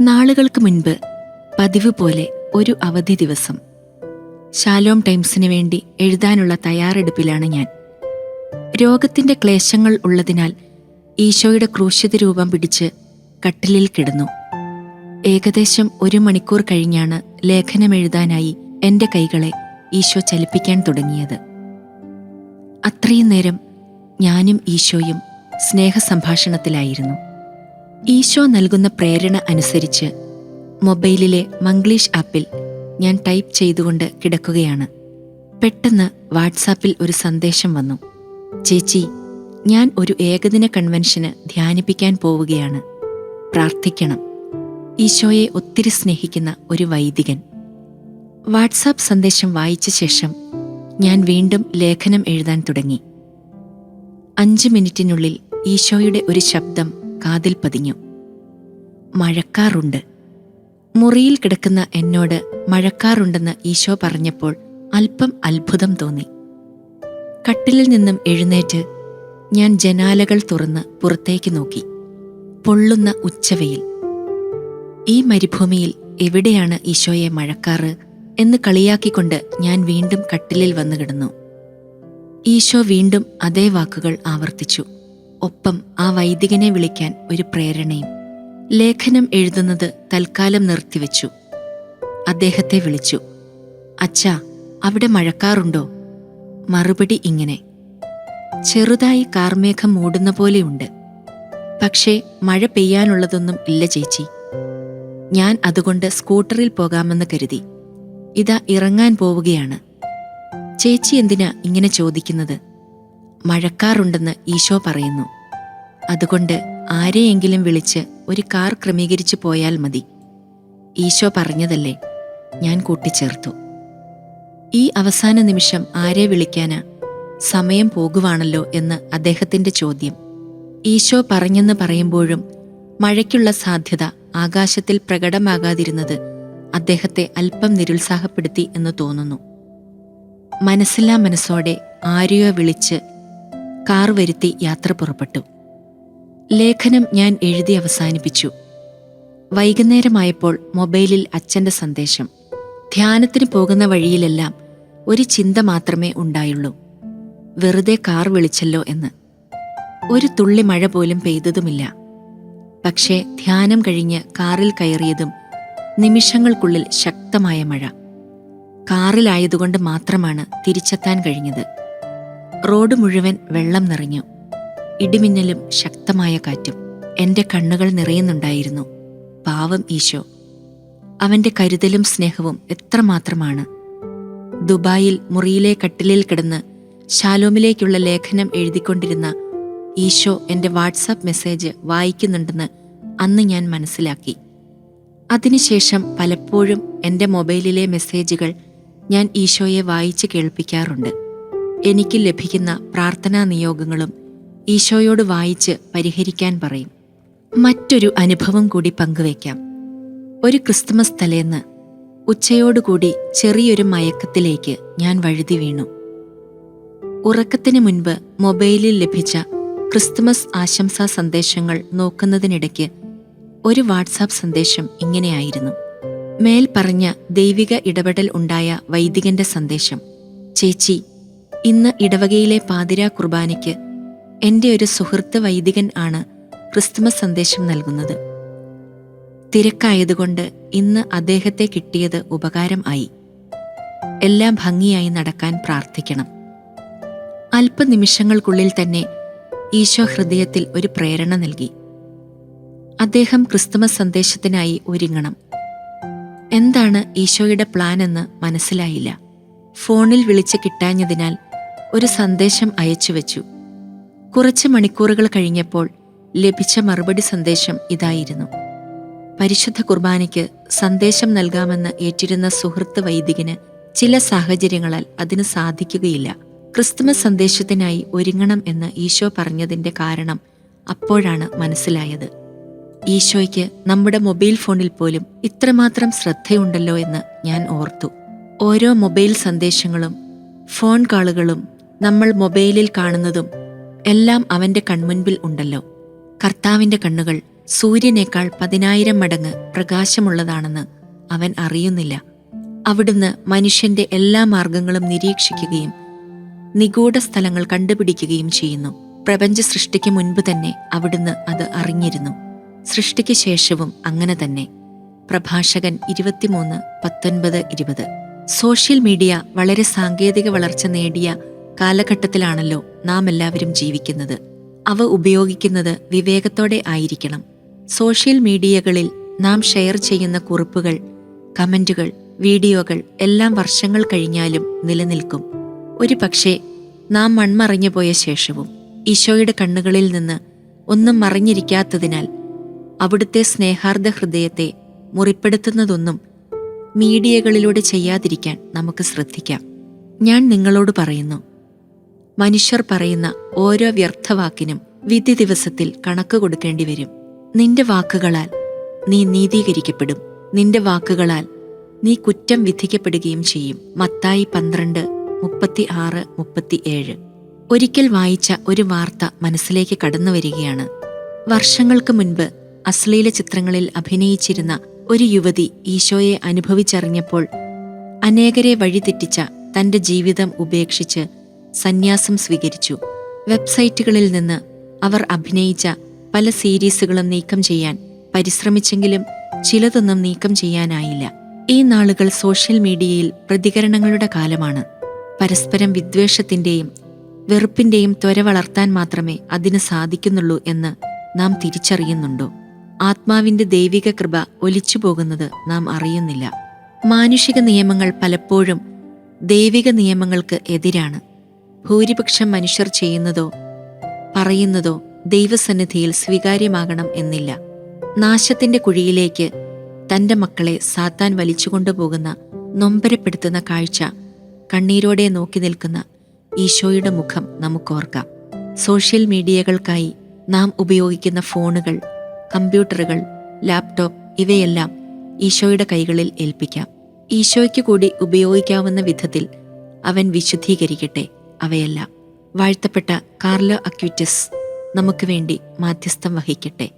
നാളുകൾക്ക് മുൻപ് പതിവ് പോലെ ഒരു അവധി ദിവസം ഷാലോം ടൈംസിന് വേണ്ടി എഴുതാനുള്ള തയ്യാറെടുപ്പിലാണ് ഞാൻ. രോഗത്തിന്റെ ക്ലേശങ്ങൾ ഉള്ളതിനാൽ ഈശോയുടെ ക്രൂശിത രൂപം പിടിച്ച് കട്ടിലിൽ കിടന്നു. ഏകദേശം ഒരു മണിക്കൂർ കഴിഞ്ഞാണ് ലേഖനമെഴുതാനായി എന്റെ കൈകളെ ഈശോ ചലിപ്പിക്കാൻ തുടങ്ങിയത്. അത്രയും നേരം ഞാനും ഈശോയും സ്നേഹസംഭാഷണത്തിലായിരുന്നു. ഈശോ നൽകുന്ന പ്രേരണ അനുസരിച്ച് മൊബൈലിലെ മംഗ്ലീഷ് ആപ്പിൽ ഞാൻ ടൈപ്പ് ചെയ്തുകൊണ്ട് കിടക്കുകയാണ്. പെട്ടെന്ന് വാട്സാപ്പിൽ ഒരു സന്ദേശം വന്നു. ചേച്ചി ഞാൻ ഒരു ഏകദിന കൺവെൻഷന് ധ്യാനിപ്പിക്കാൻ പോവുകയാണ്. പ്രാർത്ഥിക്കണം. ഈശോയെ ഒത്തിരി സ്നേഹിക്കുന്ന ഒരു വൈദികൻ. വാട്സാപ്പ് സന്ദേശം വായിച്ച ശേഷം ഞാൻ വീണ്ടും ലേഖനം എഴുതാൻ തുടങ്ങി. അഞ്ച് മിനിറ്റിനുള്ളിൽ ഈശോയുടെ ഒരു ശബ്ദം കാതിൽ പതിഞ്ഞു. മഴക്കാറുണ്ട്. മുറിയിൽ കിടക്കുന്ന എന്നോട് മഴക്കാറുണ്ടെന്ന് ഈശോ പറഞ്ഞപ്പോൾ അല്പം അത്ഭുതം തോന്നി. കട്ടിലിൽ നിന്നും എഴുന്നേറ്റ് ഞാൻ ജനാലകൾ തുറന്ന് പുറത്തേക്ക് നോക്കി. പൊള്ളുന്ന ഉച്ചവയിൽ. ഈ മരുഭൂമിയിൽ എവിടെയാണ് ഈശോയെ മഴക്കാറ് എന്ന് കളിയാക്കിക്കൊണ്ട് ഞാൻ വീണ്ടും കട്ടിലിൽ വന്നു കിടന്നു ഈശോ വീണ്ടും അതേ വാക്കുകൾ ആവർത്തിച്ചു. ഒപ്പം ആ വൈദികനെ വിളിക്കാൻ ഒരു പ്രേരണയും. ലേഖനം എഴുതുന്നത് തൽക്കാലം നിർത്തിവെച്ചു. അദ്ദേഹത്തെ വിളിച്ചു. അച്ഛാ അവിടെ മഴക്കാറുണ്ടോ? മറുപടി ഇങ്ങനെ. ചെറുതായി കാർമേഘം മൂടുന്ന പോലെയുണ്ട്. പക്ഷേ മഴ പെയ്യാനുള്ളതൊന്നും ഇല്ല ചേച്ചി. ഞാൻ അതുകൊണ്ട് സ്കൂട്ടറിൽ പോകാമെന്ന് കരുതി. ഇതാ ഇറങ്ങാൻ പോവുകയാണ്. ചേച്ചി എന്തിനാ ഇങ്ങനെ ചോദിക്കുന്നത്? മഴക്കാറുണ്ടെന്ന് ഈശോ പറയുന്നു. അതുകൊണ്ട് ആരെയെങ്കിലും വിളിച്ച് ഒരു കാർ ക്രമീകരിച്ചു പോയാൽ മതി. ഈശോ പറഞ്ഞതല്ലേ? ഞാൻ കൂട്ടിച്ചേർത്തു. ഈ അവസാന നിമിഷം ആരെ വിളിക്കാനാ സമയം പോകുവാണല്ലോ എന്ന് അദ്ദേഹത്തിന്റെ ചോദ്യം. ഈശോ പറഞ്ഞെന്ന് പറയുമ്പോഴും മഴയ്ക്കുള്ള സാധ്യത ആകാശത്തിൽ പ്രകടമാകാതിരുന്നത് അദ്ദേഹത്തെ അല്പം നിരുത്സാഹപ്പെടുത്തി എന്ന് തോന്നുന്നു. മനസ്സില്ലാ മനസ്സോടെ ആരെയോ വിളിച്ച് കാർ വരുത്തി യാത്ര പുറപ്പെട്ടു. ലേഖനം ഞാൻ എഴുതി അവസാനിപ്പിച്ചു. വൈകുന്നേരമായപ്പോൾ മൊബൈലിൽ അച്ഛന്റെ സന്ദേശം. ധ്യാനത്തിന് പോകുന്ന വഴിയിലെല്ലാം ഒരു ചിന്ത മാത്രമേ ഉണ്ടായുള്ളൂ. വെറുതെ കാർ വിളിച്ചല്ലോ എന്ന്. ഒരു തുള്ളി മഴ പോലും പെയ്തതുമില്ല. പക്ഷേ ധ്യാനം കഴിഞ്ഞ് കാറിൽ കയറിയതും നിമിഷങ്ങൾക്കുള്ളിൽ ശക്തമായ മഴ. കാറിലായതുകൊണ്ട് മാത്രമാണ് തിരിച്ചെത്താൻ കഴിഞ്ഞത്. റോഡ് മുഴുവൻ വെള്ളം നിറഞ്ഞു. ഇടിമിന്നലും ശക്തമായ കാറ്റും എന്റെ കണ്ണുകൾ നിറയുന്നുണ്ടായിരുന്നു. പാവം ഈശോ. അവന്റെ കരുതലും സ്നേഹവും എത്രമാത്രമാണ്. ദുബായിൽ മുറിയിലെ കട്ടിലിൽ കിടന്ന് ഷാലോമിലേക്കുള്ള ലേഖനം എഴുതിക്കൊണ്ടിരുന്ന ഈശോ എന്റെ വാട്സാപ്പ് മെസ്സേജ് വായിക്കുന്നുണ്ടെന്ന് അന്ന് ഞാൻ മനസ്സിലാക്കി. അതിനുശേഷം പലപ്പോഴും എന്റെ മൊബൈലിലെ മെസ്സേജുകൾ ഞാൻ ഈശോയെ വായിച്ച് കേൾപ്പിക്കാറുണ്ട്. എനിക്ക് ലഭിക്കുന്ന പ്രാർത്ഥനാ നിയോഗങ്ങളും ഈശോയോട് വായിച്ച് പരിഹരിക്കാൻ പറയും. മറ്റൊരു അനുഭവം കൂടി പങ്കുവയ്ക്കാം. ഒരു ക്രിസ്തുമസ് തലേന്ന് ഉച്ചയോടുകൂടി ചെറിയൊരു മയക്കത്തിലേക്ക് ഞാൻ വഴുതി വീണു. ഉറക്കത്തിന് മുൻപ് മൊബൈലിൽ ലഭിച്ച ക്രിസ്തുമസ് ആശംസാ സന്ദേശങ്ങൾ നോക്കുന്നതിനിടയ്ക്ക് ഒരു വാട്സാപ്പ് സന്ദേശം ഇങ്ങനെയായിരുന്നു. മേൽ പറഞ്ഞ ദൈവിക ഇടപെടൽ ഉണ്ടായ വൈദികന്റെ സന്ദേശം ചേച്ചി ഇന്ന് ഇടവകയിലെ പാതിരാ കുർബാനയ്ക്ക് എന്റെ ഒരു സുഹൃത്ത് വൈദികൻ ആണ് ക്രിസ്തുമസ് സന്ദേശം നൽകുന്നത്. തിരക്കായതുകൊണ്ട് ഇന്ന് അദ്ദേഹത്തെ കിട്ടിയത് ഉപകാരം ആയി. എല്ലാം ഭംഗിയായി നടക്കാൻ പ്രാർത്ഥിക്കണം. അല്പനിമിഷങ്ങൾക്കുള്ളിൽ തന്നെ ഈശോ ഹൃദയത്തിൽ ഒരു പ്രേരണ നൽകി. അദ്ദേഹം ക്രിസ്തുമസ് സന്ദേശത്തിനായി ഒരുങ്ങണം. എന്താണ് ഈശോയുടെ പ്ലാൻ എന്ന് മനസ്സിലായില്ല. ഫോണിൽ വിളിച്ച് കിട്ടാഞ്ഞതിനാൽ ഒരു സന്ദേശം അയച്ചു വെച്ചു കുറച്ച് മണിക്കൂറുകൾ കഴിഞ്ഞപ്പോൾ ലഭിച്ച മറുപടി സന്ദേശം ഇതായിരുന്നു. പരിശുദ്ധ കുർബാനയ്ക്ക് സന്ദേശം നൽകാമെന്ന് ഏറ്റിരുന്ന സുഹൃത്ത് വൈദികന് ചില സാഹചര്യങ്ങളാൽ അതിന് സാധിക്കുകയില്ല. ക്രിസ്തുമസ് സന്ദേശത്തിനായി ഒരുങ്ങണം എന്ന് ഈശോ പറഞ്ഞതിന്റെ കാരണം അപ്പോഴാണ് മനസ്സിലായത്. ഈശോയ്ക്ക് നമ്മുടെ മൊബൈൽ ഫോണിൽ പോലും ഇത്രമാത്രം ശ്രദ്ധയുണ്ടല്ലോ എന്ന് ഞാൻ ഓർത്തു. ഓരോ മൊബൈൽ സന്ദേശങ്ങളും ഫോൺ കാളുകളും നമ്മൾ മൊബൈലിൽ കാണുന്നതും എല്ലാം അവന്റെ കൺമുൻപിൽ ഉണ്ടല്ലോ. കർത്താവിന്റെ കണ്ണുകൾ സൂര്യനേക്കാൾ പതിനായിരം മടങ്ങ് പ്രകാശമുള്ളതാണെന്ന് അവൻ അറിയുന്നില്ല. അവിടുന്ന് മനുഷ്യന്റെ എല്ലാ മാർഗങ്ങളും നിരീക്ഷിക്കുകയും നിഗൂഢ സ്ഥലങ്ങൾ കണ്ടുപിടിക്കുകയും ചെയ്യുന്നു. പ്രപഞ്ച സൃഷ്ടിക്ക് മുൻപ് തന്നെ അവിടുന്ന് അത് അറിഞ്ഞിരുന്നു. സൃഷ്ടിക്ക് ശേഷവും അങ്ങനെ തന്നെ. പ്രഭാഷകൻ ഇരുപത്തിമൂന്ന് പത്തൊൻപത് ഇരുപത്. സോഷ്യൽ മീഡിയ വളരെ സാങ്കേതിക വളർച്ച നേടിയ കാലഘട്ടത്തിലാണല്ലോ നാം എല്ലാവരും ജീവിക്കുന്നത്. അവ ഉപയോഗിക്കുന്നത് വിവേകത്തോടെ ആയിരിക്കണം. സോഷ്യൽ മീഡിയകളിൽ നാം ഷെയർ ചെയ്യുന്ന കുറിപ്പുകൾ കമന്റുകൾ വീഡിയോകൾ എല്ലാം വർഷങ്ങൾ കഴിഞ്ഞാലും നിലനിൽക്കും. ഒരു പക്ഷേ നാം മൺമറഞ്ഞു പോയ ശേഷവും ഈശോയുടെ കണ്ണുകളിൽ നിന്ന് ഒന്നും മറിഞ്ഞിരിക്കാത്തതിനാൽ അവിടുത്തെ സ്നേഹാർദ്ദ ഹൃദയത്തെ മുറിപ്പെടുത്തുന്നതൊന്നും മീഡിയകളിലൂടെ ചെയ്യാതിരിക്കാൻ നമുക്ക് ശ്രദ്ധിക്കാം. ഞാൻ നിങ്ങളോട് പറയുന്നു മനുഷ്യർ പറയുന്ന ഓരോ വ്യർത്ഥവാക്കിനും വിധി ദിവസത്തിൽ കണക്ക് കൊടുക്കേണ്ടി വരും. നിന്റെ വാക്കുകളാൽ നീ നീതീകരിക്കപ്പെടും. നിന്റെ വാക്കുകളാൽ നീ കുറ്റം വിധിക്കപ്പെടുകയും ചെയ്യും. മത്തായി പന്ത്രണ്ട് മുപ്പത്തി ആറ് മുപ്പത്തി ഏഴ് ഒരിക്കൽ വായിച്ച ഒരു വാർത്ത മനസ്സിലേക്ക് കടന്നു വരികയാണ്. വർഷങ്ങൾക്ക് മുൻപ് അശ്ലീല ചിത്രങ്ങളിൽ അഭിനയിച്ചിരുന്ന ഒരു യുവതി ഈശോയെ അനുഭവിച്ചറിഞ്ഞപ്പോൾ അനേകരെ വഴിതെറ്റിച്ച തന്റെ ജീവിതം ഉപേക്ഷിച്ച് സന്യാസം സ്വീകരിച്ചു. വെബ്സൈറ്റുകളിൽ നിന്ന് അവർ അഭിനയിച്ച പല സീരീസുകളും നീക്കം ചെയ്യാൻ പരിശ്രമിച്ചെങ്കിലും ചിലതൊന്നും നീക്കം ചെയ്യാനായില്ല. ഈ നാളുകൾ സോഷ്യൽ മീഡിയയിൽ പ്രതികരണങ്ങളുടെ കാലമാണ്. പരസ്പരം വിദ്വേഷത്തിന്റെയും വെറുപ്പിന്റെയും ത്വര വളർത്താൻ മാത്രമേ അതിന് സാധിക്കുന്നുള്ളൂ എന്ന് നാം തിരിച്ചറിയുന്നുണ്ടോ? ആത്മാവിന്റെ ദൈവിക കൃപ ഒലിച്ചു പോകുന്നത് നാം അറിയുന്നില്ല. മാനുഷിക നിയമങ്ങൾ പലപ്പോഴും ദൈവിക നിയമങ്ങൾക്ക് എതിരാണ്. ഭൂരിപക്ഷം മനുഷ്യർ ചെയ്യുന്നതോ പറയുന്നതോ ദൈവസന്നിധിയിൽ സ്വീകാര്യമാകണം എന്നില്ല. നാശത്തിന്റെ കുഴിയിലേക്ക് തന്റെ മക്കളെ സാത്താൻ വലിച്ചുകൊണ്ടുപോകുന്ന നൊമ്പരപ്പെടുത്തുന്ന കാഴ്ച കണ്ണീരോടെ നോക്കി നിൽക്കുന്ന ഈശോയുടെ മുഖം നമുക്കോർക്കാം. സോഷ്യൽ മീഡിയകൾക്കായി നാം ഉപയോഗിക്കുന്ന ഫോണുകൾ കമ്പ്യൂട്ടറുകൾ ലാപ്ടോപ്പ് ഇവയെല്ലാം ഈശോയുടെ കൈകളിൽ ഏൽപ്പിക്കാം. ഈശോയ്ക്ക് കൂടി ഉപയോഗിക്കാവുന്ന വിധത്തിൽ അവൻ വിശുദ്ധീകരിക്കട്ടെ. അവയെല്ലാം. വാഴ്ത്തപ്പെട്ട കാർലോ അക്യൂറ്റസ് നമുക്ക് വേണ്ടി മാധ്യസ്ഥം വഹിക്കട്ടെ.